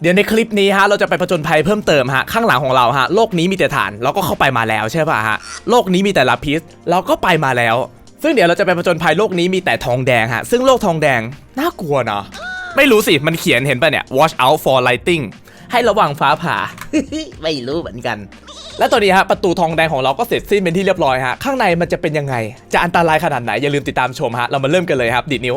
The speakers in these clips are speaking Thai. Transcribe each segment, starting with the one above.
เดี๋ยวในคลิปนี้ฮะเราจะไปผจญภัยเพิ่มเติมฮะข้างหลังของเราฮะโลกนี้มีแต่ฐานเราก็เข้าไปมาแล้วใช่ป่ะฮะโลกนี้มีแต่ลาพิสเราก็ไปมาแล้ว ซึ่งเดี๋ยวเราจะไปผจญภัยโลกนี้มีแต่ทองแดงฮะซึ่งโลกทองแดงน่ากลัวเนาะไม่รู้สิมันเขียนเห็นป่ะเนี่ย watch out for lighting ให้ระวังฟ้าผ่าไม่รู้เหมือนกัน และตอนนี้ฮะประตูทองแดงของเราก็เสร็จสิ้นเป็นที่เรียบร้อยฮะข้างในมันจะเป็นยังไง จะอันตรายขนาดไหนอย่าลืมติดตามชมฮะเรามาเริ่มกันเลยครับดิดนิ้ว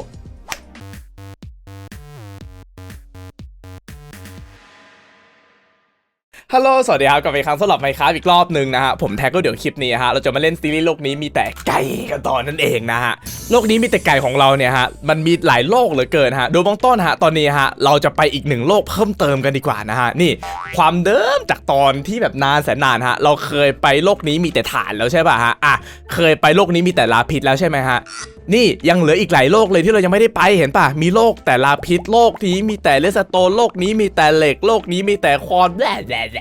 ฮัลโหล สวัสดีครับกลับมาอีกครั้งสำหรับไมค์ครับอีกรอบหนึ่งนะฮะ ผมแท็กก็เดี๋ยวคลิปนี้ฮะ เราจะมาเล่นซีรีส์โลกนี้มีแต่ไก่กันตอนนั่นเองนะฮะ โลกนี้มีแต่ไก่ของเราเนี่ยฮะ มันมีหลายโลกเหลือเกินฮะ โดยเบื้องต้นฮะ ตอนนี้ฮะ เราจะไปอีกหนึ่งโลกเพิ่มเติมกันดีกว่านะฮะ นี่ความเดิมจากตอนที่แบบนานแสนนานฮะ เราเคยไปโลกนี้มีแต่ฐานแล้วใช่ป่ะฮะ อะ เคยไปโลกนี้มีแต่ลาพิษแล้วใช่ไหมฮะนี่ยังเหลืออีกหลายโลกเลยที่เรายังไม่ได้ไปเห็นป่ะ มีโลกแต่ลาพิษโลกนี้มีแต่เลสโตนโลกนี้มีแต่เหล็กโลกนี้มีแต่คอนแบลแบลแบลแบล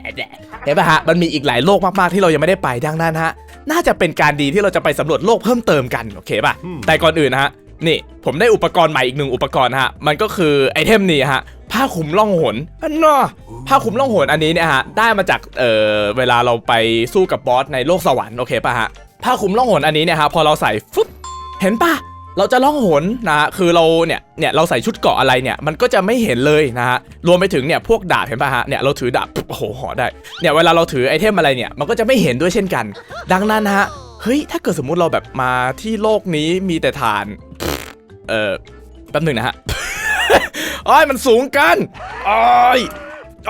เห็นป่ะฮะมันมีอีกหลายโลกมากๆที่เรายังไม่ได้ไปดังนั้นฮะน่าจะเป็นการดีที่เราจะไปสำรวจโลกเพิ่มเติมกันโอเคป่ะแต่ก่อนอื่นนะฮะนี่ ผมได้อุปกรณ์ใหม่อีกหนึ่งอุปกรณ์ฮะมันก็คือไอเทมนี้ฮะผ้าคลุมล่องหนอันน่ะผ้าคลุมล่องหนอันนี้เนี่ยฮะได้มาจากเอ่อเวลาเราไปสู้กับบอสในโลกสวรรค์โอเคป่ะฮะผ้าคลุมล่องหนอันนี้เนี่ยฮะพอเราใส่ฟึ๊บเห็นป่ะ เราจะล่องหนนะฮะคือเราเนี่ยเนี่ยเราใส่ชุดเกาะอะไรเนี่ยมันก็จะไม่เห็นเลยนะฮะรวมไปถึงเนี่ยพวกดาบเห็นป่ะฮะเนี่ยเราถือดาบโอ้โหหอได้เนี่ยเวลาเราถือไอเทมอะไรเนี่ยมันก็จะไม่เห็นด้วยเช่นกัน ดังนั้นนะฮะเฮ้ยถ้าเกิดสมมุติเราแบบมาที่โลกนี้มีแต่ฐานเออแป๊บหนึ่งนะฮะอ้อยมันสูงกันอ้อย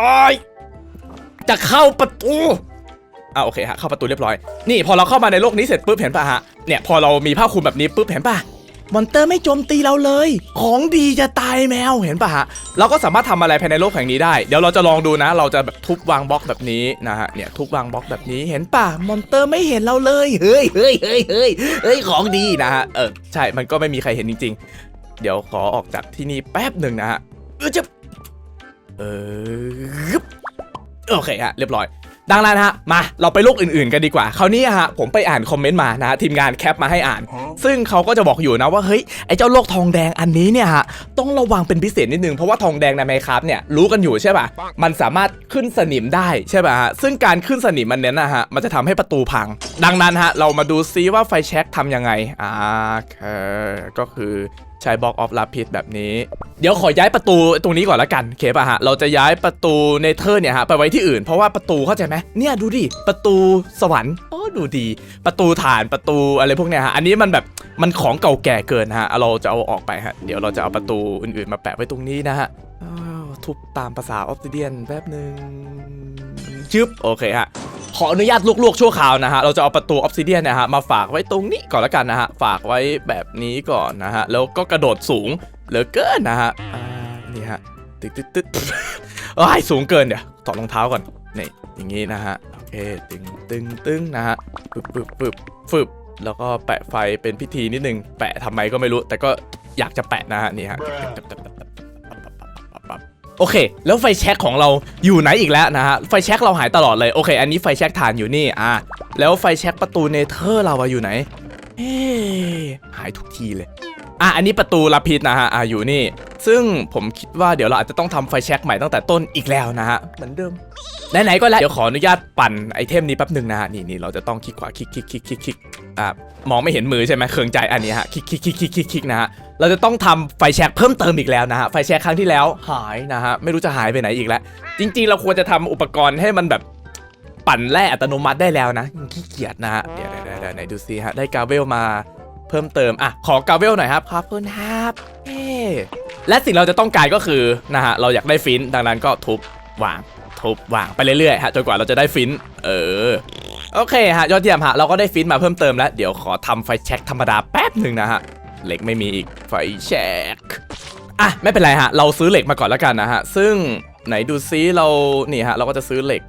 อ้อยจะเข้าประตูอ่าโอเคฮะเข้าประตูเรียบร้อย นี่พอเราเข้ามาในโลกนี้เสร็จปุ๊บเห็นป่ะฮะเนี่ยพอเรามีผ้าคลุมแบบนี้ปุ๊บเห็นป่ะ มอนเตอร์ไม่โจมตีเราเลย ของดีจะตายแมวเห็นปะฮะ เราก็สามารถทำอะไรภายในโลกแห่งนี้ได้ เดี๋ยวเราจะลองดูนะ เราจะแบบทุบวางบล็อกแบบนี้นะฮะ เนี่ยทุบวางบล็อกแบบนี้ เห็นปะมอนเตอร์ไม่เห็นเราเลย เฮ้ยเฮ้ยเฮ้ยเฮ้ยเฮ้ยของดีนะฮะ เออใช่ มันก็ไม่มีใครเห็นจริง ๆ เดี๋ยวขอออกจากที่นี่แป๊บหนึ่งนะฮะเออจะเออโอเคฮะ เรียบร้อย ดังนั้นฮะมาเราไปโลกอื่นๆกันดีกว่าคราวนี้ฮะผมไปอ่านคอมเมนต์มานะฮะทีมงานแคปมาให้อ่าน ซึ่งเขาก็จะบอกอยู่นะว่าเฮ้ยไอ้เจ้าโลกทองแดงอันนี้เนี่ยฮะต้องระวังเป็นพิเศษนิดนึงเพราะว่าทองแดงในไมครับเนี่ยรู้กันอยู่ใช่ป่ะมันสามารถขึ้นสนิมได้ใช่ป่ะฮะซึ่งการขึ้นสนิมมันเนี้ยนะฮะมันจะทำให้ประตูพัง ดังนั้นฮะเรามาดูซิว่าไฟแช็กทำยังไงอ่าโอเคก็คือ ใช้บล็อกออฟลาพิษแบบนี้ เดี๋ยวขอย้ายประตูตรงนี้ก่อนละกันเคป่ะฮะ เราจะย้ายประตูเนเธอร์เนี่ยฮะไปไว้ที่อื่น เพราะว่าประตูเข้าใจไหมเนี่ยดูดิ ประตูสวรรค์โอ้ดูดี ประตูฐานประตูอะไรพวกเนี้ยฮะ อันนี้มันแบบมันของเก่าแก่เกินฮะ เราจะเอาออกไปฮะ เดี๋ยวเราจะเอาประตูอื่นๆมาแปะไว้ตรงนี้นะฮะทุบตามภาษาออฟซิเดียนแป๊บหนึ่ง ชึบโอเคฮะขออนุญาตลวกๆชั่วคราวนะฮะ เราจะเอาประตูออฟซิเดียนนะฮะมาฝากไว้ตรงนี้ก่อนละกันนะฮะ ฝากไว้แบบนี้ก่อนนะฮะ แล้วก็กระโดดสูงเหลือเกินนะฮะ อ่า นี่ฮะ ตึ๊ดตึ๊ดตึ๊ดเอ้ยสูงเกินเดี๋ยวถอดรองเท้าก่อน นี่ อย่างงี้นะฮะ โอเค ตึงตึงตึงนะฮะฟึบฟึบฟึบฟึบ แล้วก็แปะไฟเป็นพิธีนิดนึง แปะทำไมก็ไม่รู้ แต่ก็อยากจะแปะนะฮะ นี่ฮะ โอเค แล้วไฟแช็กของเราอยู่ไหนอีกแล้วนะฮะไฟแช็กเราหายตลอดเลยโอเค อันนี้ไฟแช็กฐานอยู่นี่อะแล้วไฟแช็กประตูเนเธอร์เราอะอยู่ไหนเอ๊ะหายทุกทีเลยอะอันนี้ประตูลาพิษนะฮะอะอยู่นี่ ซึ่งผมคิดว่าเดี๋ยวเราอาจจะต้องทำไฟแช็กใหม่ตั้งแต่ต้นอีกแล้วนะฮะเหมือนเดิมไหนๆก็แล้วเดี๋ยวขออนุญาตปั่นไอเทมนี้แป๊บหนึ่งนะฮะนี่นี่เราจะต้องคลิกขวาคลิกคลิกคลิกคลิกคลิกอ่ามองไม่เห็นมือใช่ไหมเคืองใจอันนี้ฮะคลิกคลิกคลิกคลิกคลิกคลิกนะฮะ เราจะต้องทำไฟแช็กเพิ่มเติมอีกแล้วนะฮะไฟแช็กครั้งที่แล้วหายนะฮะไม่รู้จะหายไปไหนอีกแล้ว จริง ๆ เราควรจะทำอุปกรณ์ให้มันแบบปั่นแร่อัตโนมัติได้แล้วนะขี้เกียจนะฮะเดี๋ยวไหนดูซิฮะได้กาเวลมาเพิ่มเติมอะขอกาเวลหน่อยครับขอบคุณครับเฮ้และสิ่งเราจะต้องการก็คือนะฮะเราอยากได้ฟินดังนั้นก็ทุบวางทุบวางไปเรื่อยๆฮะจนกว่าเราจะได้ฟินเออโอเคฮะยอดเยี่ยมฮะเราก็ได้ฟินมาเพิ่มเติมแล้ว เดี๋ยวขอทำไฟแช็กธรรมดาแป๊บหนึ่งนะฮะ เหล็กไม่มีอีกไฟแชกอะไม่เป็นไรฮะ เราซื้อเหล็กมาก่อนแล้วกันนะฮะ ซึ่งไหนดูซิเรานี่ฮะ เราก็จะซื้อเหล็ก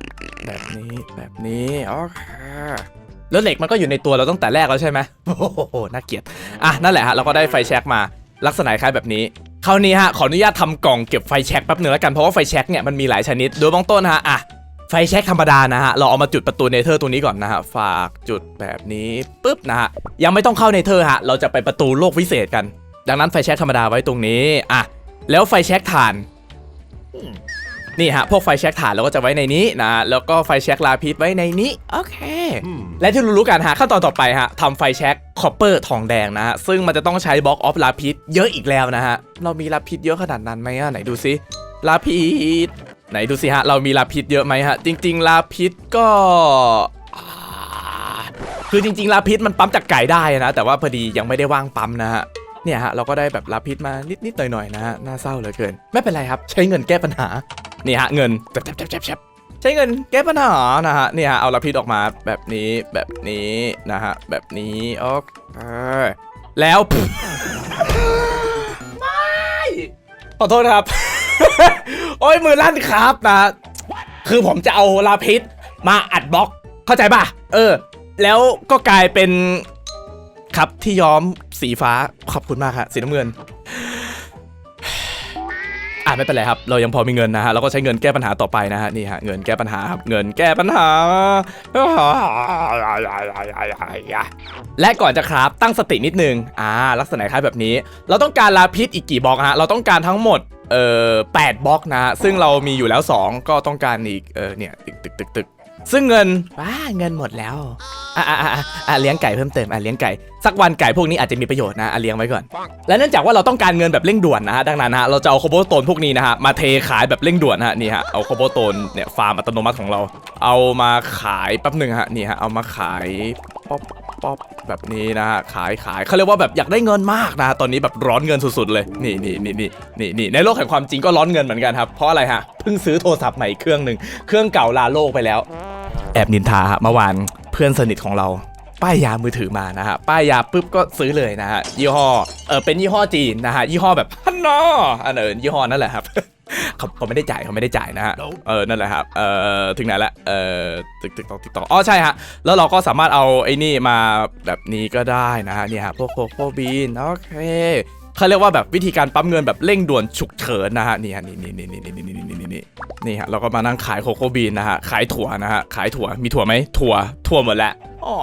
แบบนี้แบบนี้โอเคแล้วเหล็กมันก็อยู่ในตัวเราตั้งแต่แรกแล้วใช่ไหมโอ้โหน่าเกลียดอะนั่นแหละฮะเราก็ได้ไฟแชกมาลักษณะคล้ายแบบนี้คราวนี้ฮะขออนุญาตทำกล่องเก็บไฟแชกแป๊บหนึ่งแล้วกันเพราะว่าไฟแชกเนี่ยมันมีหลายชนิดโดยบ้องต้นฮะอะ ไฟแช็กธรรมดานะฮะ เราเอามาจุดประตูเนเธอร์ตรงนี้ก่อนนะฮะ ฝากจุดแบบนี้ปุ๊บนะฮะ ยังไม่ต้องเข้าเนเธอร์ฮะ เราจะไปประตูโลกวิเศษกัน ดังนั้นไฟแช็กธรรมดาไว้ตรงนี้ อะ แล้วไฟแช็กถ่านอืมนี่ฮะ พวกไฟแช็กถ่านเราก็จะไว้ในนี้นะ แล้วก็ไฟแช็กลาพิษไว้ในนี้ โอเค และที่รู้ๆกันฮะ ขั้นตอนต่อไปฮะทำไฟแช็กคอปเปอร์ทองแดงนะฮะ ซึ่งมันจะต้องใช้บล็อกออฟลาพิษเยอะอีกแล้วนะฮะ เรามีลาพิษเยอะขนาดนั้นไหมอะไหนดูซิลาพิษ ไหนดูสิฮะ เรามีลาพิษเยอะไหมฮะ จริง ๆ ลาพิษก็คือจริงๆลาพิษมันปั๊มจากไก่ได้นะ แต่ว่าพอดียังไม่ได้ว่างปั๊มนะฮะเนี่ยฮะเราก็ได้แบบลาพิษมานิดๆหน่อยๆนะฮะน่าเศร้าเหลือเกิน ไม่เป็นไรครับ ใช้เงินแก้ปัญหานี่ฮะเงินแจ๊บใช้เงินแก้ปัญหานะฮะเนี่ยฮะเอาลาพิษออกมาแบบนี้แบบนี้นะฮะแบบนี้โอเคแล้วไม่ขอโทษครับ โอ้ยมือลั่นครับนะ คือผมจะเอาลาพิษมาอัดบล็อก เข้าใจป่ะ เออ แล้วก็กลายเป็นครับที่ย้อมสีฟ้าขอบคุณมากครับสีน้ำเงิน อ่าไม่เป็นไรครับ เรายังพอมีเงินนะฮะเราก็ใช้เงินแก้ปัญหาต่อไปนะฮะนี่ฮะเงินแก้ปัญหาครับเงินแก้ปัญหา และก่อนจะครับตั้งสตินิดนึงอ่าลักษณะคล้ายแบบนี้ เราต้องการลาพิษอีกกี่บล็อกฮะเราต้องการทั้งหมดเอ่อแปดบล็อกนะฮะซึ่งเรามีอยู่แล้ว 2 ก็ต้องการอีกเออเนี่ยตึกตึกตึกตึก ซึ่งเงินว้าเงินหมดแล้วอะอะอะอะเลี้ยงไก่เพิ่มเติมอะเลี้ยงไก่สักวันไก่พวกนี้อาจจะมีประโยชน์นะอะเลี้ยงไว้ก่อน และเนื่องจากว่าเราต้องการเงินแบบเร่งด่วนนะฮะดังนั้นนะฮะเราจะเอาโคโบโตนพวกนี้นะฮะมาเทขายแบบเร่งด่วนนะฮะนี่ฮะเอาโคโบโตนเนี่ยฟาร์มอัตโนมัติของเรา เอามาขายแป๊บหนึ่งฮะนี่ฮะเอามาขายป๊อปป๊อปแบบนี้นะฮะขายขายเขาเรียกว่าแบบอยากได้เงินมากนะฮะตอนนี้แบบร้อนเงินสุดๆเลยนี่นี่นี่นี่นี่นี่ในโลกแห่งความจริงก็ร้อนเงินเหมือนกันครับเพราะอะไรฮะเพิ่งซื้อโทรศัพท์ใหม่เครื่องหนึ่งเครื่องเก่าลาโลกไปแล้ว แอบนินทาฮะเมื่อวานเพื่อนสนิทของเรา ป้ายยามือถือมานะฮะป้ายยาปุ๊บก็ซื้อเลยนะฮะยี่ห้อเออเป็นยี่ห้อจีนนะฮะยี่ห้อแบบฮันนออันเออยี่ห้อนั่นแหละครับเขาเขาไม่ได้จ่ายเขาไม่ได้จ่ายนะฮะเออนั่นแหละครับเออถึงไหนละเออตึกตึกตอกตึกตอกอ๋อใช่ฮะแล้วเราก็สามารถเอาไอ้นี่มาแบบนี้ก็ได้นะฮะเนี่ยฮะพวกโคโคบีนโอเค เขาเรียกว่าแบบวิธีการปั๊มเงินแบบเร่งด่วนฉุกเฉินนะฮะนี่ฮะนี่นี่นี่นี่นี่นี่นี่นี่นี่นี่ฮะเราก็มานั่งขายโคโคบีนนะฮะขายถั่วนะฮะขายถั่วมีถั่วไหมถั่วถั่วหมดแล้วอ๋อ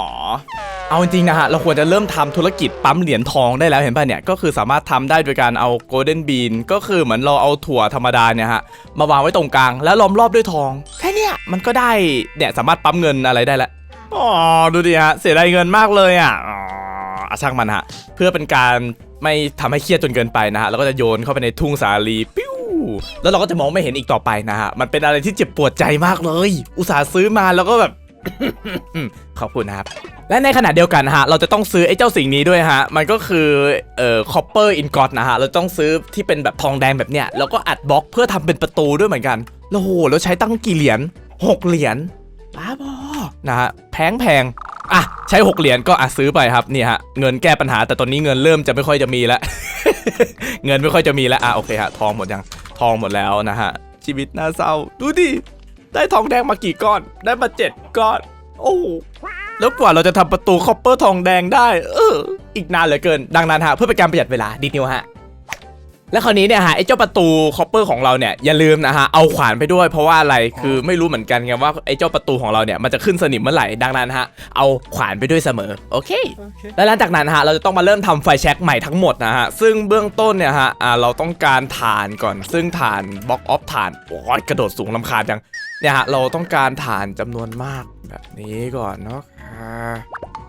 เอาจริงนะฮะเราควรจะเริ่มทำธุรกิจปั๊มเหรียญทองได้แล้วเห็นป่ะเนี่ยก็คือสามารถทำได้โดยการเอาโกลเด้นบีนก็คือเหมือนเราเอาถั่วธรรมดาเนี่ยฮะมาวางไว้ตรงกลางแล้วล้อมรอบด้วยทองแค่นี้มันก็ได้เนี่ยสามารถปั๊มเงินอะไรได้แล้วอ๋อดูดิฮะเสียดายเงินมากเลยอะอ๋ออะช่างมันฮะเพื่อเป็นการ ไม่ทำให้เครียดจนเกินไปนะฮะแล้วก็จะโยนเข้าไปในทุ่งสาลีปิ้วแล้วเราก็จะมองไม่เห็นอีกต่อไปนะฮะมันเป็นอะไรที่เจ็บปวดใจมากเลย อุตส่าห์ซื้อมาแล้วก็แบบขอบคุณนะครับและในขณะเดียวกันนะฮะ เราจะต้องซื้อไอ้เจ้าสิ่งนี้ด้วยฮะ มันก็คือเอ่อ copper ingot นะฮะ เราต้องซื้อที่เป็นแบบทองแดงแบบเนี้ย แล้วก็อัดบล็อกเพื่อทำเป็นประตูด้วยเหมือนกัน แล้วโห แล้วใช้ตั้งกี่เหรียญหกเหรียญบ้าบอ นะฮะ แพงแพง อะใช้ 6 เหรียญก็อะซื้อไปครับนี่ฮะเงินแก้ปัญหาแต่ตอนนี้เงินเริ่มจะไม่ค่อยจะมีแล้ว เงินไม่ค่อยจะมีแล้วอะโอเคฮะทองหมดยังทองหมดแล้วนะฮะชีวิตน่าเศร้าดูดิได้ทองแดงมากี่ก้อน ได้มาเจ็ดก้อน โอ้แล้วกว่าเราจะทำประตูคอปเปอร์ทองแดงได้ เออ อีกนานเหลือเกิน ดังนั้นฮะ เพื่อเป็นการประหยัดเวลาดีนิวฮะ และคราวนี้เนี่ยฮะไอ้เจ้าประตูคอปเปอร์ของเราเนี่ยอย่าลืมนะฮะเอาขวานไปด้วยเพราะว่าอะไรคือไม่รู้เหมือนกันไงว่าไอ้เจ้าประตูของเราเนี่ยมันจะขึ้นสนิมเมื่อไหร่ดังนั้นฮะเอาขวานไปด้วยเสมอโอเค และหลังจากนั้นฮะเราจะต้องมาเริ่มทำไฟแช็กใหม่ทั้งหมดนะฮะซึ่งเบื้องต้นเนี่ยฮะอ่าเราต้องการฐานก่อน ซึ่งฐานบล็อกออฟฐานโอ้ยกระโดดสูงลำคาญจังเนี่ยฮะเราต้องการฐานจำนวนมากแบบนี้ก่อนเนาะค่ะ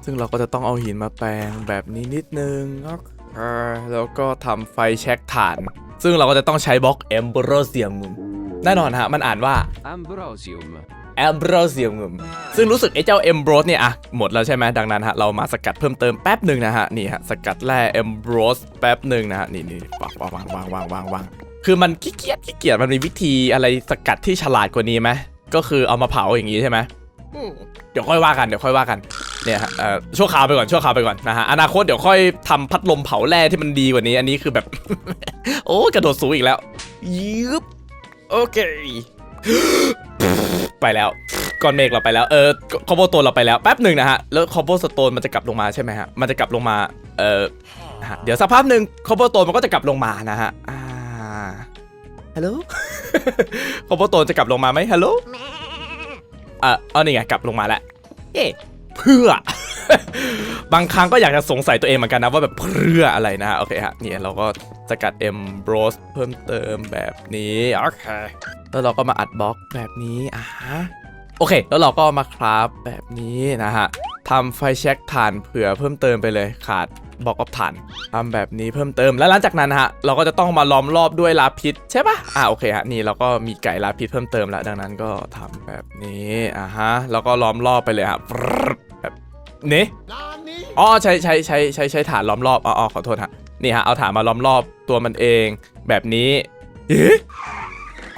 ซึ่งเราก็จะต้องเอาหินมาแปลงแบบนี้นิดนึงเนาะค่ะ แล้วก็ทำไฟแช็กฐาน ซึ่งเราก็จะต้องใช้บล็อกเอมเบรเซียมแน่นอนฮะ มันอ่านว่า Ambrosium. แอมโบรเซียมซึ่งรู้สึกไอ้เจ้าเอมโบรสเนี่ยอะหมดแล้วใช่ไหมดังนั้นฮะ เรามาสกัดเพิ่มเติมแป๊บหนึ่งนะฮะ นี่ฮะ สกัดแร่เอมโบรสแป๊บหนึ่งนะฮะ นี่นี่วางวางวางวางวางวางวางคือมันขี้เกียจขี้เกียจมันมีวิธีอะไรสกัดที่ฉลาดกว่านี้ไหมก็คือเอามาเผาอย่างนี้ใช่ไหมอืม เดี๋ยวค่อยว่ากันเดี๋ยวค่อยว่ากันเนี่ยฮะเอ่อชั่วคราวไปก่อนชั่วคราวไปก่อนนะฮะอนาคตเดี๋ยวค่อยทำพัดลมเผาแร่ที่มันดีกว่านี้ อันนี้คือแบบ โอ้กระโดดสูงอีกแล้วยืบโอเคไปแล้วก้อนเมฆเราไปแล้วเออคอโบโตนเราไปแล้วแป๊บหนึ่งนะฮะแล้วคอโบสโตนมันจะกลับลงมาใช่ไหมฮะมันจะกลับลงมาเออเดี๋ยวสักพักหนึ่งคอโบโตนมันก็จะกลับลงมานะฮะอ่าฮัลโหลคอโบโตนจะกลับลงมาไหมฮัลโหล อะเอานี่ไงกลับลงมาแล้วเอ๊ะเพื่อ บางครั้งก็อยากจะสงสัยตัวเองเหมือนกันนะว่าแบบเพื่ออะไรนะฮะโอเคฮะเนี่ยเราก็สกัดเอ็มบรสเพิ่มเติมแบบนี้ โอเค แล้วเราก็มาอัดบล็อกแบบนี้อะฮะโอเค แล้วเราก็มาคราฟแบบนี้นะฮะ ทำไฟแช็กถ่านเผื่อเพิ่มเติมไปเลยขาดบล็อกออฟถ่านทำแบบนี้เพิ่มเติมแล้วหลังจากนั้นฮะเราก็จะต้องมาล้อมรอบด้วยลาพิษใช่ปะอะโอเคฮะนี่เราก็มีไก่ลาพิษเพิ่มเติมแล้วดังนั้นก็ทำแบบนี้อะฮะแล้วก็ล้อมรอบไปเลยฮะแบบนี้อ๋อใช้ใช้ใช้ใช้ใช้ฐานล้อมรอบอ๋ออ๋อขอโทษฮะนี่ฮะเอาฐานมาล้อมรอบตัวมันเอง แบบนี้เอ๊ะ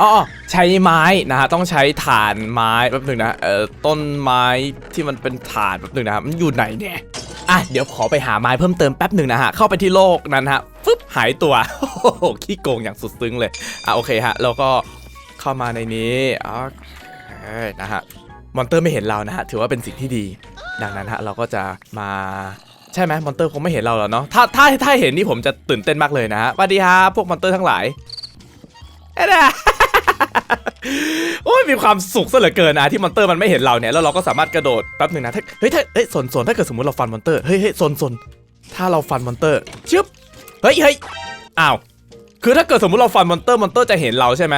อ๋อใช้ไม้นะฮะต้องใช้ฐานไม้แป๊บหนึ่งนะเอ่อต้นไม้ที่มันเป็นฐานแป๊บหนึ่งนะครับมันอยู่ไหนเนี่ยอะเดี๋ยวขอไปหาไม้เพิ่มเติมแป๊บหนึ่งนะฮะเข้าไปที่โลกนั้นฮะฟึบหายตัวโอ้โหขี้โกงอย่างสุดซึ้งเลยอะโอเคฮะแล้วก็เข้ามาในนี้โอเคนะฮะมอนเตอร์ไม่เห็นเรานะฮะถือว่าเป็นสิ่งที่ดี ดังนั้นฮะเราก็จะมาใช่ไหมมอนเตอร์คงไม่เห็นเราหรอกเนาะถ้าถ้าถ้าเห็นนี่ผมจะตื่นเต้นมากเลยนะฮะสวัสดีครับพวกมอนเตอร์ทั้งหลายเอ้ยนะ โอ้ยมีความสุขซะเหลือเกินนะที่มอนเตอร์มันไม่เห็นเราเนี่ยแล้วเราก็สามารถกระโดดแป๊บหนึ่งนะถ้าเฮ้ยถ้าเฮ้ยสนสนถ้าเกิดสมมติเราฟันมอนเตอร์เฮ้ยเฮ้ยสนสนถ้าเราฟันมอนเตอร์ชึบเฮ้ยเฮ้ยอ้าวคือถ้าเกิดสมมติเราฟันมอนเตอร์มอนเตอร์จะเห็นเราใช่ไหม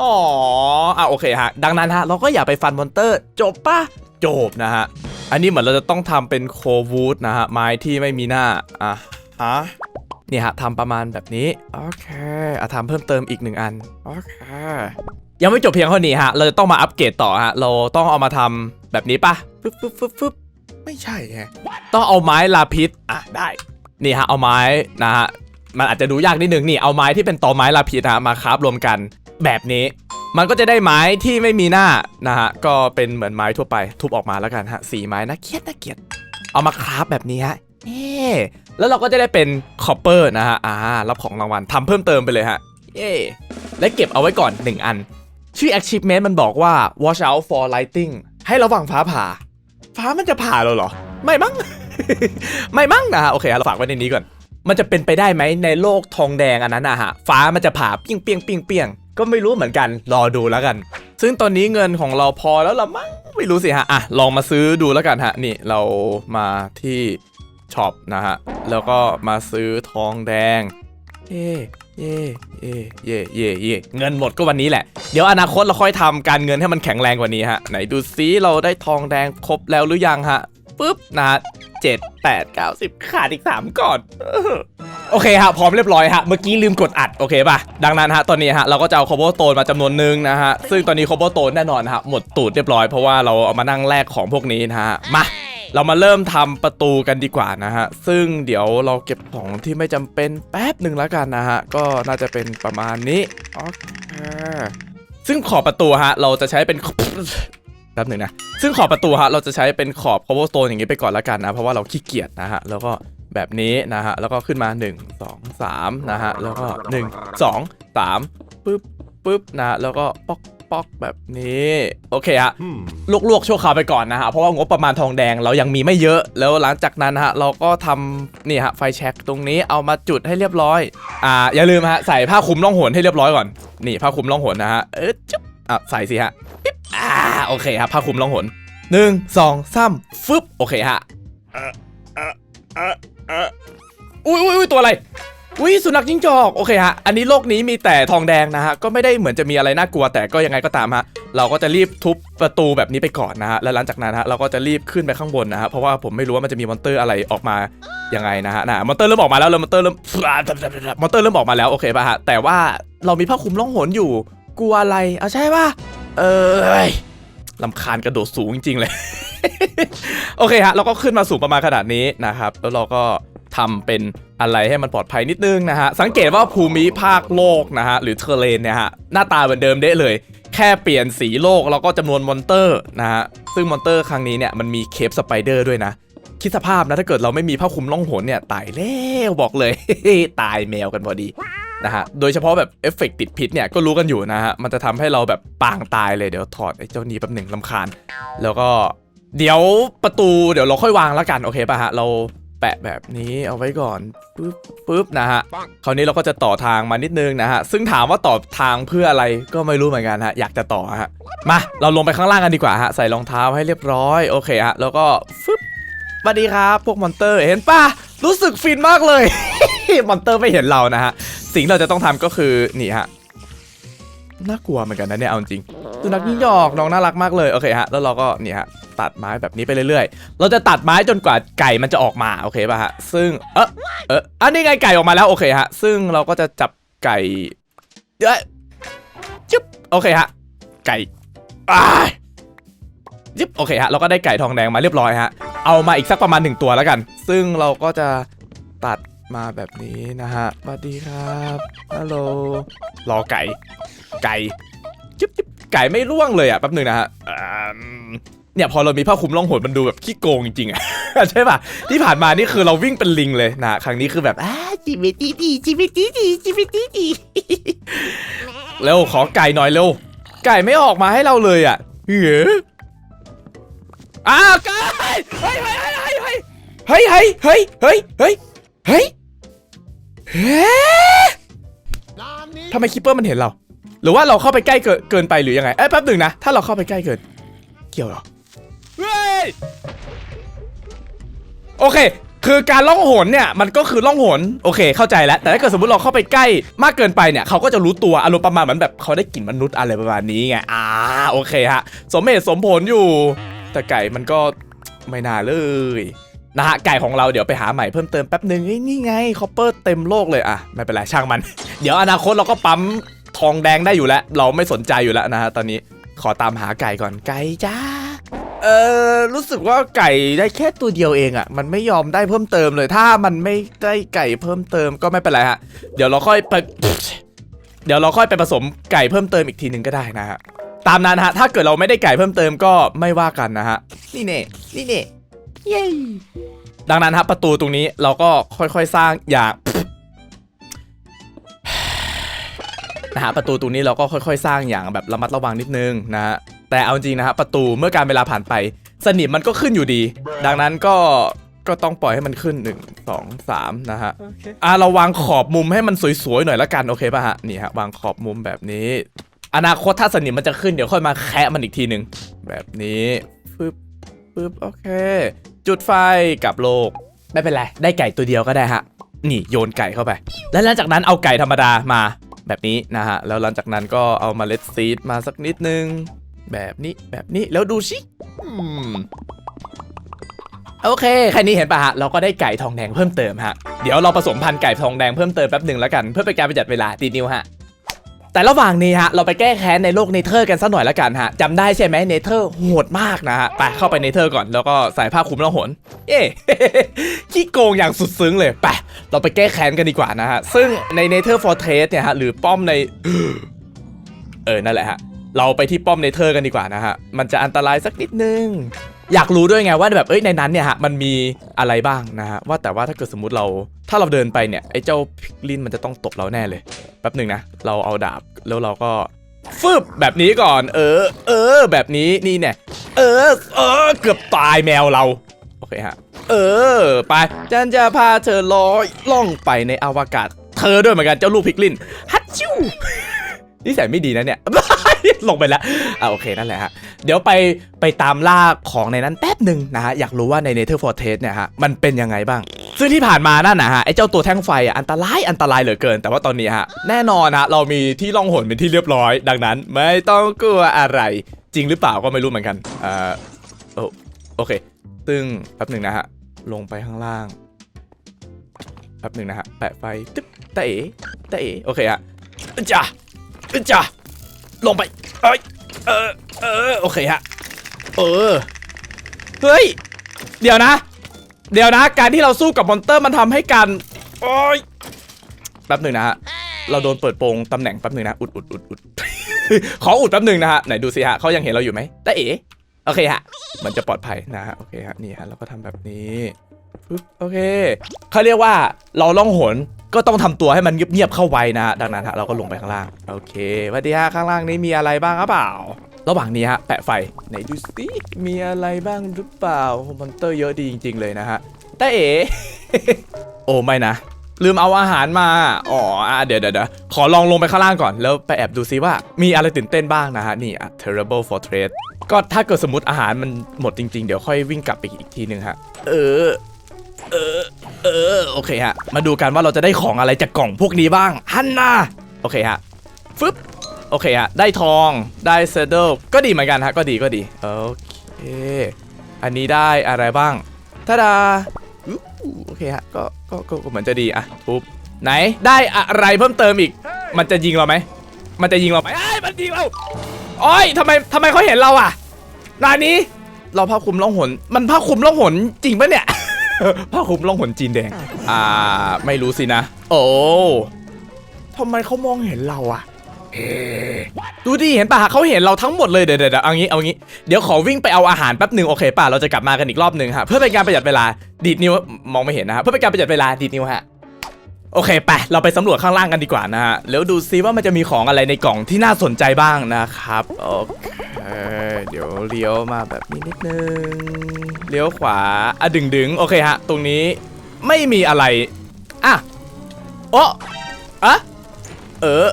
อ๋ออะโอเคฮะ ดังนั้นฮะเราก็อย่าไปฟันมอนเตอร์ จบปะจบนะฮะ อันนี้เหมือนเราจะต้องทำเป็นโควูดนะฮะไม้ที่ไม่มีหน้าอะฮะนี่ฮะทำประมาณแบบนี้ โอเคอะทำเพิ่มเติมอีกหนึ่งอัน โอเค ยังไม่จบเพียงเท่านี้ฮะ เราจะต้องมาอัปเกรดต่อฮะ เราต้องเอามาทำแบบนี้ปะฟึบฟึบฟึบฟึบไม่ใช่ฮะต้องเอาไม้ลาพิษอะได้ นี่ฮะ เอาไม้นะฮะ มันอาจจะดูยากนิดนึง นี่เอาไม้ที่เป็นตอไม้ลาพิษนะฮะมาคราฟรวมกันแบบนี้ มันก็จะได้ไม้ที่ไม่มีหน้านะฮะ ก็เป็นเหมือนไม้ทั่วไป ทุบออกมาแล้วกันฮะ สีไม้นะเกียดนะเกียด เอามาคราฟแบบนี้ฮะเอ๊แล้วเราก็จะได้เป็นคอปเปอร์นะฮะ อ่า รับของรางวัลทำเพิ่มเติมไปเลยฮะ เย้และเก็บเอาไว้ก่อน 1 อัน ชื่อ achievement มันบอกว่า watch out for lightning ให้ระวังฟ้าผ่า ฟ้ามันจะผ่าเราเหรอ ไม่มั้ง ไม่มั้งนะฮะ โอเคเราฝากไว้ในนี้ก่อน มันจะเป็นไปได้ไหมในโลกทองแดงอันนั้นนะฮะ ฟ้ามันจะผ่าเปี้ยงเปี้ยงเปี้ยงเปี้ยงก็ไม่รู้เหมือนกัน รอดูแล้วกัน ซึ่งตอนนี้เงินของเราพอแล้วละมั้ง ไม่รู้สิฮะ อะ ลองมาซื้อดูแล้วกันฮะ นี่เรามาที่ช็อปนะฮะ แล้วก็มาซื้อทองแดงเย่ เย่เย่เย่เย่เย่เงินหมดก็วันนี้แหละ เดี๋ยวอนาคตเราค่อยทำการเงินให้มันแข็งแรงกว่านี้ฮะ ไหนดูซิเราได้ทองแดงครบแล้วหรือยังฮะปุ๊บนะฮะเจ็ดแปดเก้าสิบขาดอีกสามก่อนโอเคฮะพร้อมเรียบร้อยฮะเมื่อกี้ลืมกดอัดโอเคป่ะดังนั้นฮะตอนนี้ฮะเราก็จะเอาคอบ e s t o n e มาจำนวนหนึ่งนะฮะซึ่งตอนนี้คอบ e s t o n e แน่นอนฮะหมดตูดเรียบร้อยเพราะว่าเราเอามานั่งแลกของพวกนี้นะฮะมา เรามาเริ่มทำประตูกันดีกว่านะฮะ ซึ่งเดี๋ยวเราเก็บของที่ไม่จำเป็นแป๊บหนึ่งแล้วกันนะฮะ ก็น่าจะเป็นประมาณนี้โอเคซึ่งขอบประตูฮะ เราจะใช้เป็นแป๊บหนึ่งนะ ซึ่งขอบประตูฮะ เราจะใช้เป็นขอบ cobblestone อย่างนี้ไปก่อนแล้วกันนะ เพราะว่าเราขี้เกียจนะฮะ แล้วก็แบบนี้นะฮะ แล้วก็ขึ้นมา 1 2 3 นะฮะ แล้วก็ 1 2 3ปึ๊บปึ๊บนะฮะแล้วก็ป๊อก ป๊อกแบบนี้ โอเคฮะลวกๆชั่วคราวไปก่อนนะฮะ เพราะว่างบประมาณทองแดงเรายังมีไม่เยอะ แล้วหลังจากนั้นนะฮะ เราก็ทำนี่ฮะไฟแช็กตรงนี้เอามาจุดให้เรียบร้อย อ่า อย่าลืมฮะ ใส่ผ้าคลุมล่องหนให้เรียบร้อยก่อน นี่ผ้าคลุมล่องหนนะฮะ เออจุ๊บอะใส่สิฮะปิ๊บอ่าโอเคครับผ้าคลุมล่องหนหนึ่งสองสามฟึบโอเคฮะเออเออเออเอออุ้ยอุ้ยอุ้ยตัวอะไร อุ้ยสุนัขจิ้งจอกโอเคฮะอันนี้โลกนี้มีแต่ทองแดงนะฮะก็ไม่ได้เหมือนจะมีอะไรน่ากลัวแต่ก็ยังไงก็ตามฮะเราก็จะรีบทุบประตูแบบนี้ไปก่อนนะฮะแล้วหลังจากนั้นฮะเราก็จะรีบขึ้นไปข้างบนนะฮะเพราะว่าผมไม่รู้ว่ามันจะมีมอนเตอร์อะไรออกมายังไงนะฮะนะมอนเตอร์เริ่มออกมาแล้วแล้วมอนเตอร์เริ่มมอนเตอร์เริ่มออกมาแล้วโอเคป่ะฮะแต่ว่าเรามีผ้าคลุมล่องหนอยู่ กลัวอะไรอะใช่ป่ะเอยลำคาญกระโดดสูงจริงๆเลย โอเคฮะเราก็ขึ้นมาสูงประมาณขนาดนี้นะครับแล้วเราก็ ทำเป็นอะไรให้มันปลอดภัยนิดนึงนะฮะ สังเกตว่าภูมิภาคโลกนะฮะ หรือเทเลนเนี่ยฮะ หน้าตาเหมือนเดิมเด้เลย แค่เปลี่ยนสีโลกแล้วก็จำนวนมอนเตอร์นะฮะ ซึ่งมอนเตอร์ครั้งนี้เนี่ยมันมีเคปสไปเดอร์ด้วยนะ คิดสภาพนะถ้าเกิดเราไม่มีผ้าคลุมล่องหนเนี่ยตายแล้วบอกเลย ตายแมวกันพอดีนะฮะ โดยเฉพาะแบบเอฟเฟกต์ติดพิษเนี่ยก็รู้กันอยู่นะฮะ มันจะทำให้เราแบบปางตายเลยเดี๋ยวถอดไอ้เจ้านี้แป๊บหนึ่งลำคาญ แล้วก็เดี๋ยวประตูเดี๋ยวเราค่อยวางแล้วกันโอเคป่ะฮะเรา แปะแบบนี้เอาไว้ก่อนปึ๊บปึ๊บนะฮะคราวนี้เราก็จะต่อทางมานิดนึงนะฮะซึ่งถามว่าต่อทางเพื่ออะไรก็ไม่รู้เหมือนกันฮะอยากจะต่อฮะมาเราลงไปข้างล่างกันดีกว่าฮะใส่รองเท้าให้เรียบร้อยโอเคฮะแล้วก็ฟึบสวัสดีครับพวกมอนเตอร์เห็นป่ะรู้สึกฟินมากเลยมอนเตอร์ไม่เห็นเรานะฮะสิ่งที่เราจะต้องทำก็คือนี่ฮะน่ากลัวเหมือนกันนะเนี่ยเอาจริงสุนัขยิ่งหยอกน้องน่ารักมากเลยโอเคฮะแล้วเราก็นี่ฮะ ตัดไม้แบบนี้ไปเรื่อยๆ เราจะตัดไม้จนกว่าไก่มันจะออกมาโอเคป่ะฮะ ซึ่งเออเอออันนี้ไงไก่ออกมาแล้วโอเคฮะ ซึ่งเราก็จะจับไก่เอ้ยจึ๊บโอเคฮะ ไก่อ้ายจึ๊บโอเคฮะเราก็ได้ไก่ทองแดงมาเรียบร้อยฮะ เอามาอีกสักประมาณหนึ่งตัวแล้วกัน ซึ่งเราก็จะตัดมาแบบนี้นะฮะสวัสดีครับฮัลโหลรอไก่ ไก่จิ๊บจิ๊บไก่ไม่ร่วงเลยอะแป๊บหนึ่งนะฮะอ เนี่ยพอเรามีผ้าคลุมล่องหนมันดูแบบขี้โกงจริงๆอะ ใช่ป่ะที่ผ่านมานี่คือเราวิ่งเป็นลิงเลยนะครั้งนี้คือแบบอ่าจิบิตีดีจิบิตีดีจิบิตีดีเร็วขอไก่หน่อยเร็วไก่ไม่ออกมาให้เราเลยอะเฮ้ยอ้าวไก่เฮ้ยเฮ้ยเฮ้ยเฮ้ยเฮ้ยเฮ้ยเฮ้ยเฮ้ยเฮ้ยเฮ้ยทำไมคิปเปอร์มันเห็นเรา หรือว่าเราเข้าไปใกล้เกินเกินไปหรือยังไงเอ้ยแป๊บหนึ่งนะถ้าเราเข้าไปใกล้เกิน เกี่ยวเหรอเฮ้ย โอเค คือการล่องหนเนี่ยมันก็คือล่องหนโอเค เข้าใจแล้วแต่ถ้าเกิดสมมติเราเข้าไปใกล้มากเกินไปเนี่ยเขาก็จะรู้ตัวอารมณ์ประมาณเหมือนแบบเขาได้กลิ่นมนุษย์อะไรประมาณนี้ไงอ่าโอเคฮะสมเหตุสมผลอยู่ แต่ไก่มันก็ไม่น่าเลยนะฮะไก่ของเราเดี๋ยวไปหาใหม่เพิ่มเติมแป๊บหนึ่งนี่ไงคอปเปอร์เต็มโลกเลยอะไม่เป็นไรช่างมัน เดี๋ยวอนาคตเราก็ปั๊มทองแดงได้อยู่แล้ว เราไม่สนใจอยู่แล้วนะฮะตอนนี้ขอตามหาไก่ก่อนไก่จ้า เออรู้สึกว่าไก่ได้แค่ตัวเดียวเองอะ่ะ มันไม่ยอมได้เพิ่มเติมเลย ถ้ามันไม่ได้ไก่เพิ่มเติมก็ไม่เป็นไรฮะ เดี๋ยวเราค่อยไป เดี๋ยวเราค่อยไปผสมไก่เพิ่มเติมอีกทีหนึ่งก็ได้นะฮะ ตามนั้นฮะ ถ้าเกิดเราไม่ได้ไก่เพิ่มเติมก็ไม่ว่ากันนะฮะ นี่เน่นี่เน่เย้ดังนั้นฮะประตูตรงนี้เราก็ค่อยๆสร้างอย่างนะฮะประตูตรงนี้เราก็ค่อย ๆ สร้างอย่างแบบระมัดระวังนิดนึงนะฮะ แต่เอาจริงนะฮะประตูเมื่อการเวลาผ่านไป สนิมมันก็ขึ้นอยู่ดี ดังนั้นก็ก็ต้องปล่อยให้มันขึ้น 1 2 3 นะฮะ อะเราวางขอบมุมให้มันสวยๆหน่อยละกันโอเคป่ะฮะ นี่ฮะ วางขอบมุมแบบนี้ อนาคตถ้าสนิมมันจะขึ้นเดี๋ยวค่อยมาแคะมันอีกทีหนึ่งแบบนี้ปึ๊บปึ๊บโอเค จุดไฟกับโลก ไม่เป็นไร ได้ไก่ตัวเดียวก็ได้ฮะ นี่โยนไก่เข้าไป แล้วหลังจากนั้นเอาไก่ธรรมดามาแบบนี้นะฮะ แล้วหลังจากนั้นก็เอาเมาเล็ดซีดมาสักนิดนึง แบบนี้แบบนี้แล้วดูชิโอเค แค่นี้เห็นปะฮะ เราก็ได้ไก่ทองแดงเพิ่มเติมฮะ เดี๋ยวเราผสมพันธุ์ไก่ทองแดงเพิ่มเติมแป๊บหนึ่งแล้วกัน เพื่อเป็นการประหยัดเวลาตีนิวฮะ แต่ระหว่างนี้ฮะ เราไปแก้แค้นในโลกเนเธอร์กันสักหน่อยแล้วกันฮะจำได้ใช่ไหมเนเธอร์โหดมากนะฮะ ไปเข้าไปเนเธอร์ก่อน แล้วก็ใส่ผ้าคลุมล่องหน เย้ขี้โกงอย่างสุดซึ้งเลย ไป เราไปแก้แค้นกันดีกว่านะฮะ ซึ่งใน Nether Fortress เนี่ยฮะ หรือป้อมใน เออ นั่นแหละฮะ เราไปที่ป้อมเนเธอร์กันดีกว่านะฮะ มันจะอันตรายสักนิดนึง อยากรู้ด้วยไงว่าแบบเอ้ยในนั้นเนี่ยฮะมันมีอะไรบ้างนะฮะว่าแต่ว่าถ้าเกิดสมมติเราถ้าเราเดินไปเนี่ยไอ้เจ้าพิกลินมันจะต้องตบเราแน่เลยแป๊บหนึ่งนะเราเอาดาบแล้วเราก็ฟึบแบบนี้ก่อน เออ เออ แบบนี้นี่เนี่ยเออ เออ เกือบตายแมวเรา โอเคฮะ เออ ไป ฉันจะพาเธอลอยล่องไปในอวกาศ เธอด้วยเหมือนกันเจ้าลูกพิกลิน ฮัตชิวนิสัยไม่ดีนะเนี่ย ลงไปแล้วอะโอเคนั่นแหละฮะ เดี๋ยวไปไปตามล่าของในนั้นแป๊บหนึ่งนะฮะ อยากรู้ว่าใน Nether Fortress เนี่ยฮะ มันเป็นยังไงบ้าง ซึ่งที่ผ่านมานั่นนะฮะ ไอ้เจ้าตัวแท่งไฟอะอันตรายอันตรายเหลือเกิน แต่ว่าตอนนี้ฮะ แน่นอนฮะ เรามีที่ล่องหนเป็นที่เรียบร้อย ดังนั้น ไม่ต้องกลัวอะไร จริงหรือเปล่าก็ไม่รู้เหมือนกันอ่าโอโอเค ซึ่งแป๊บหนึ่งนะฮะ ลงไปข้างล่าง แป๊บหนึ่งนะฮะ แปะไฟตึ๊บตะเอ๋ตะเอ๋โอเคฮะจ้าจ้า ลงไปเอ้ยเออเออโอเคฮะเออเฮ้ยเดี๋ยวนะ เดี๋ยวนะ การที่เราสู้กับมอนเตอร์มันทำให้การโอ้ยแป๊บหนึ่งนะฮะเราโดนเปิดโปงตำแหน่งแป๊บหนึ่งนะอุดอุดอุดอุดขออุดแป๊บหนึ่งนะฮะไหนดูสิฮะเขายังเห็นเราอยู่ไหมตาเอ๋โอเคฮะ มันจะปลอดภัยนะฮะโอเคฮะนี่ฮะเราก็ทำแบบนี้ปึ๊บโอเคเขาเรียกว่าเราล่องหน ก็ต้องทำตัวให้มันเงียบๆเข้าไว้นะฮะดังนั้นฮะเราก็ลงไปข้างล่างโอเคสวัสดีฮะข้างล่างนี้มีอะไรบ้างครับเปล่า ระหว่างนี้ฮะแปะไฟไหนดูสิมีอะไรบ้างหรือเปล่ามอนเตอร์เยอะดีจริง ๆ เลยนะฮะแต่เอ๋โอ้ไม่นะลืมเอาอาหารมา อ๋อเดี๋ยวเดี๋ยวเดี๋ยวขอลองลงไปข้างล่างก่อน แล้วไปแอบดูซิว่า มีอะไรตื่นเต้นบ้างนะฮะ นี่ Terrible Fortress ก็ถ้าเกิดสมมติอาหารมันหมดจริง ๆ เดี๋ยวค่อยวิ่งกลับไปอีกทีนึงฮะ เออ เออ เออโอเคฮะ มาดูกันว่าเราจะได้ของอะไรจากกล่องพวกนี้บ้างฮันนาโอเคฮะฟึบโอเคฮะ ได้ทองได้เซเดิลก็ดีเหมือนกันฮะ ก็ดีก็ดี โอเค อันนี้ได้อะไรบ้างทาดาโอเคฮะก็ก็ก็เหมือนจะดีอะทุบไหนได้อะไรเพิ่มเติมอีก มันจะยิงเราไหม มันจะยิงเราไหมไอ้มันยิงเราโอ้ยทำไมทำไมเขาเห็นเราอะนานี้ เราผ้าคลุมล่องหน มันผ้าคลุมล่องหนจริงปะเนี่ย ผ้าคลุมล่องหนจีนแดง อ่า ไม่รู้สินะ โอ้ทำไมเขามองเห็นเราอะดูดิเห็นป่ะเขาเห็นเราทั้งหมดเลยเดี๋ยวเดี๋ยวเดี๋ยวเอางี้เอางี้เดี๋ยวขอวิ่งไปเอาอาหารแป๊บหนึ่งโอเคป่ะเราจะกลับมากันอีกรอบหนึ่งฮะเพื่อเป็นการประหยัดเวลาดีดนิ้วมองไม่เห็นนะฮะเพื่อเป็นการประหยัดเวลาดีดนิ้วฮะ โอเคไปเราไปสำรวจข้างล่างกันดีกว่านะฮะแล้วดูซิว่ามันจะมีของอะไรในกล่องที่น่าสนใจบ้างนะครับโอเคเดี๋ยวเลี้ยวมาแบบนี้นิดนึงเลี้ยวขวาอะดึงดึงโอเคฮะ ตรงนี้ไม่มีอะไรอะโอ้อะเออ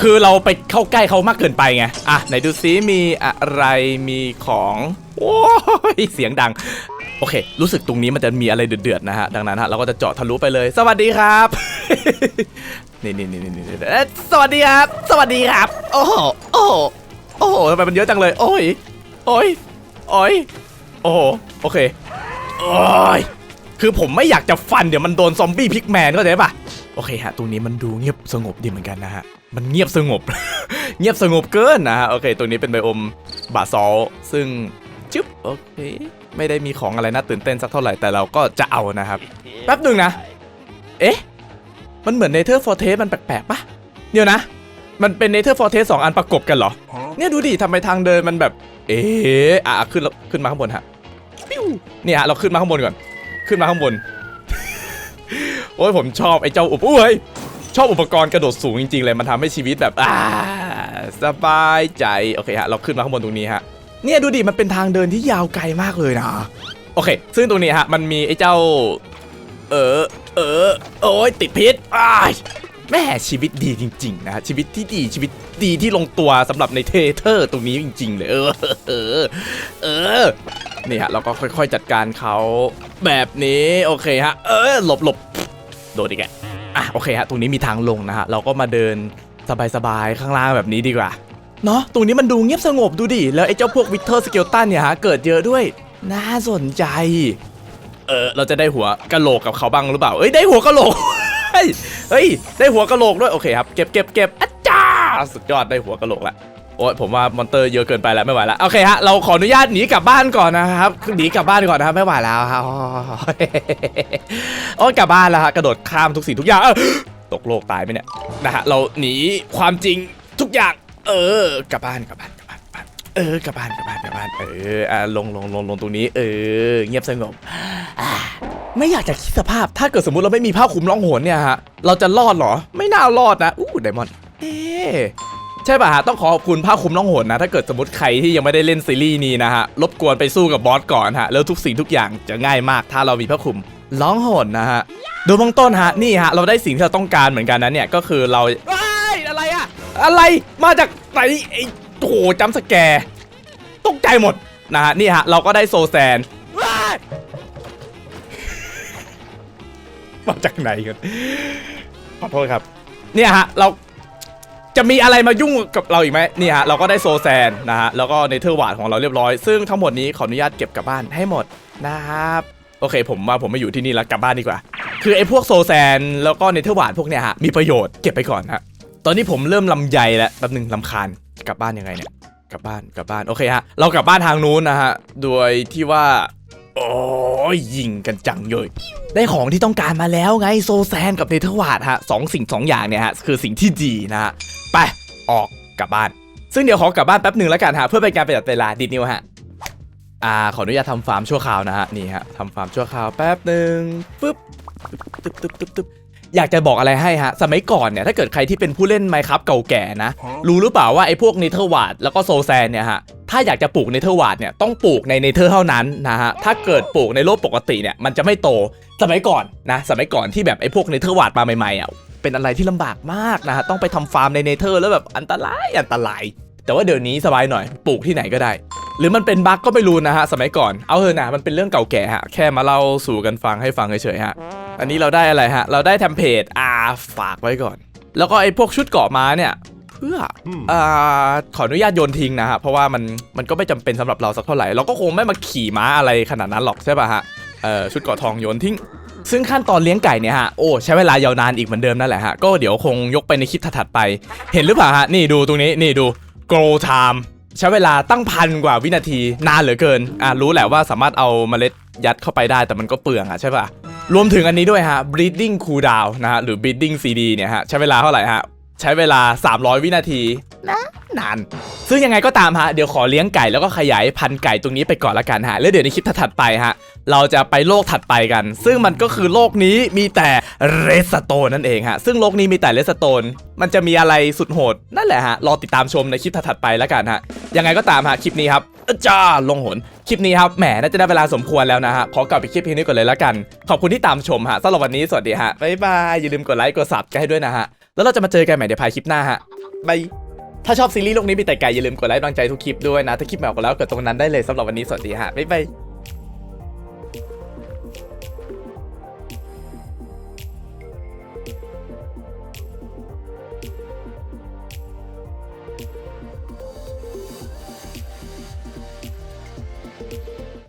คือเราไปเข้าใกล้เขามากเกินไปไงอะไหนดูซิมีอะไรมีของโอ้ยเสียงดัง โอเค รู้สึกตรงนี้มันจะมีอะไรเดือดๆนะฮะ ดังนั้นฮะเราก็จะเจาะทะลุไปเลย สวัสดีครับ นี่นี่นี่นี่นี่เอ๊ะสวัสดีครับ สวัสดีครับ โอ้โห โอ้โห โอ้โหทำไมมันเยอะจังเลย โอ้ย โอ้ย โอ้ย โอ้โห โอเค โอ้ย คือผมไม่อยากจะฟันเดี๋ยวมันโดนซอมบี้พิกแมนเข้าใจปะโอเคฮะ ตรงนี้มันดูเงียบสงบดีเหมือนกันนะฮะ มันเงียบสงบ เงียบสงบเกินนะฮะ โอเค ตรงนี้เป็นไบโอมบาซอลซึ่ง จึ๊บโอเค ไม่ได้มีของอะไรน่าตื่นเต้นสักเท่าไหร่แต่เราก็จะเอานะครับ แป๊บหนึ่งนะ เอ๊ะ มันเหมือนเนเธอร์ฟอร์เทสมันแปลกๆปะเดี๋ยวนะ มันเป็นเนเธอร์ฟอร์เทสสองอันประกบกันเหรอ เนี่ยดูดิทำไมทางเดินมันแบบ เอ๊ะอะขึ้นแล้วขึ้นมาข้างบนฮะปิ้วเนี่ยฮะเราขึ้นมาข้างบนก่อน ขึ้นมาข้างบน โอ้ยผมชอบไอ้เจ้าอุปอุ้ยชอบอุปกรณ์กระโดดสูงจริงๆเลยมันทำให้ชีวิตแบบอ่าสบายใจ โอเคฮะ เราขึ้นมาข้างบนตรงนี้ฮะ เนี่ยดูดิมันเป็นทางเดินที่ยาวไกลมากเลยนะ โอเค ซึ่งตรงนี้ฮะมันมีไอ้เจ้า เออ เออ โอ้ยติดพิษอ้ายแม่ชีวิตดีจริงๆนะชีวิตที่ดีชีวิตดีที่ลงตัวสำหรับในเทเทอร์ตรงนี้จริง ๆ เลย เออเออเออนี่ฮะเราก็ค่อยๆจัดการเขาแบบนี้โอเคฮะ เออหลบหลบโดดอีกแกอะโอเคฮะตรงนี้มีทางลงนะฮะเราก็มาเดินสบายๆข้างล่างแบบนี้ดีกว่า เนาะตรงนี้มันดูเงียบสงบดูดิ แล้วไอ้เจ้าพวกวิเทอร์สเกลตันเนี่ยฮะเกิดเยอะด้วย น่าสนใจ เออเราจะได้หัวกะโหลกกับเขาบ้างหรือเปล่า เอ้ยได้หัวกะโหลก เฮ้ยเฮ้ยได้หัวกะโหลกด้วยโอเคครับเก็บเก็บเก็บอาจารย์สุดยอดได้หัวกะโหลกละโอ้ยผมว่ามอนเตอร์เยอะเกินไปแล้วไม่ไหวแล้วโอเคฮะเราขออนุญาตหนีกลับบ้านก่อนนะครับหนีกลับบ้านก่อนนะครับไม่ไหวแล้วครับโอ้ยกลับบ้านแล้วฮะกระโดดข้ามทุกสิ่งทุกอย่างตกโลกตายไหมเนี่ยนะฮะเราหนีความจริงทุกอย่าง เออกลับบ้านกลับบ้านกลับบ้านกลับบ้านเออกลับบ้านกลับบ้านกลับบ้านเอออะลงลงลงลงตรงนี้ เออ เงียบสงบไม่อยากจะคิดสภาพ ถ้าเกิดสมมติเราไม่มีผ้าคลุมล่องหนเนี่ยฮะเราจะรอดเหรอ ไม่น่ารอดนะอู้ไดมอนด์เอ๊ะใช่ป่ะฮะต้องขอขอบคุณผ้าคลุมล่องหนนะ ถ้าเกิดสมมติใครที่ยังไม่ได้เล่นซีรีส์นี้นะฮะรบกวนไปสู้กับบอสก่อนฮะแล้วทุกสิ่งทุกอย่างจะง่ายมากถ้าเรามีผ้าคลุมล่องหนนะฮะโดยเบื้องต้นฮะนี่ฮะเราได้สิ่งที่เราต้องการเหมือนกันนะเนี่ยก็คือเรา อะไรมาจากไหนไอ้โหจำสแกร์ตกใจหมดนะฮะนี่ฮะเราก็ได้โซแซนมาจากไหนกันขอโทษครับ เนี่ยฮะเราจะมีอะไรมายุ่งกับเราอีกไหมนี่ฮะเราก็ได้โซแซนนะฮะแล้วก็ในเทอร์วาดของเราเรียบร้อย ซึ่งทั้งหมดนี้ขออนุญาตเก็บกลับบ้านให้หมดนะครับโอเค ผมว่าผมมาอยู่ที่นี่แล้วกลับบ้านดีกว่า คือไอ้พวกโซแซนแล้วก็เนเธอร์วาดพวกเนี้ยฮะมีประโยชน์เก็บไปก่อนฮะ ตอนนี้ผมเริ่มลำใยแล้วแป๊บนึงลำคาญกลับบ้านยังไงเนี่ยกลับบ้านกลับบ้านโอเคฮะเรากลับบ้านทางนู้นนะฮะโดยที่ว่าโอ้ยยิงกันจังเลยได้ของที่ต้องการมาแล้วไงโซแซนกับเนเธอร์วาดฮะสองสิ่งสองอย่างเนี่ยฮะคือสิ่งที่ดีนะฮะไปออกกลับบ้าน ซึ่งเดี๋ยวขอกลับบ้านแป๊บหนึ่งแล้วกันฮะเพื่อเป็นการประหยัดเวลาดิดนิวฮะอ่าขออนุญาตทำฟาร์มชั่วคราวนะฮะนี่ฮะทำฟาร์มชั่วคราวแป๊บหนึ่งปึ๊บตึ๊บตึ๊บตึ๊บตึ๊บ อยากจะบอกอะไรให้ฮะ สมัยก่อนเนี่ยถ้าเกิดใครที่เป็นผู้เล่นไมครับเก่าแก่นะ รู้หรือเปล่าว่าไอ้พวกเนเธอร์วาดแล้วก็โซแซนเนี่ยฮะถ้าอยากจะปลูกเนเธอร์วาดเนี่ยต้องปลูกในเนเธอร์เท่านั้นนะฮะถ้าเกิดปลูกในโลกปกติเนี่ยมันจะไม่โตสมัยก่อนนะสมัยก่อนที่แบบไอ้พวกเนเธอร์วาดมาใหม่ๆอะเป็นอะไรที่ลำบากมากนะฮะต้องไปทำฟาร์มในเนเธอร์แล้วแบบอันตรายอันตราย แต่ว่าเดี๋ยวนี้สบายหน่อยปลูกที่ไหนก็ได้ หรือมันเป็นบั๊กก็ไม่รู้นะฮะสมัยก่อนเอาเถอะนะมันเป็นเรื่องเก่าแก่ฮะแค่มาเล่าสู่กันฟังให้ฟังเฉยๆฮะอันนี้เราได้อะไรฮะเราได้เทมเพลตอ่าฝากไว้ก่อน แล้วก็ไอ้พวกชุดเกราะม้าเนี่ยเพื่ออ่าขออนุญาตโยนทิ้งนะฮะเพราะว่ามันมันก็ไม่จำเป็นสำหรับเราสักเท่าไหร่เราก็คงไม่มาขี่ม้าอะไรขนาดนั้นหรอกใช่ป่ะฮะเอ่อชุดเกราะทองโยนทิ้งซึ่งขั้นตอนเลี้ยงไก่เนี่ยฮะ โอ้ ใช้เวลายาวนานอีกเหมือนเดิมนั่นแหละฮะ ก็เดี๋ยวคงยกไปในคลิปถัดๆไป เห็นหรือเปล่าฮะ นี่ดูตรงนี้ นี่ดู grow time ใช้เวลาตั้งพันกว่าวินาทีนานเหลือเกินอะรู้แหละว่าสามารถเอาเมล็ดยัดเข้าไปได้แต่มันก็เปลืองอะใช่ป่ะรวมถึงอันนี้ด้วยฮะ breeding cooldown นะฮะหรือ breeding CD เนี่ยฮะใช้เวลาเท่าไหร่ฮะใช้เวลา 300 วินาทีนะนาน ซึ่งยังไงก็ตามฮะ เดี๋ยวขอเลี้ยงไก่แล้วก็ขยายพันธุ์ไก่ตรงนี้ไปก่อนละกันฮะ แล้วเดี๋ยวในคลิปถัดไปฮะ เราจะไปโลกถัดไปกัน ซึ่งมันก็คือโลกนี้มีแต่เรสโตนนั่นเองฮะ ซึ่งโลกนี้มีแต่เรสโตน มันจะมีอะไรสุดโหด นั่นแหละฮะ รอติดตามชมในคลิปถัดๆไปและกันฮะ ยังไงก็ตามฮะ คลิปนี้ครับจ้าลงหน คลิปนี้ครับ แหม น่าจะได้เวลาสมควรแล้วนะฮะ ขอกลับไปคลิปเพียงนี้ก่อนเลยและกัน ขอบคุณที่ตามชมฮะสำหรับวันนี้สวัสดีฮะ บ๊ายบาย อย่าลืมกดไลค์ กดซับกันให้ด้วยนะฮะ แล้วเราจะมาเจอกันใหม่ในภายคลิปหน้าฮะบายถ้าชอบซีรีส์โลกนี้มีแต่ไก่อย่าลืมกดไลค์กำลังใจทุกคลิปด้วยนะ ถ้าคลิปใหม่ออกแล้วกดตรงนั้นได้เลยสำหรับวันนี้สวัสดีฮะบ๊ายบาย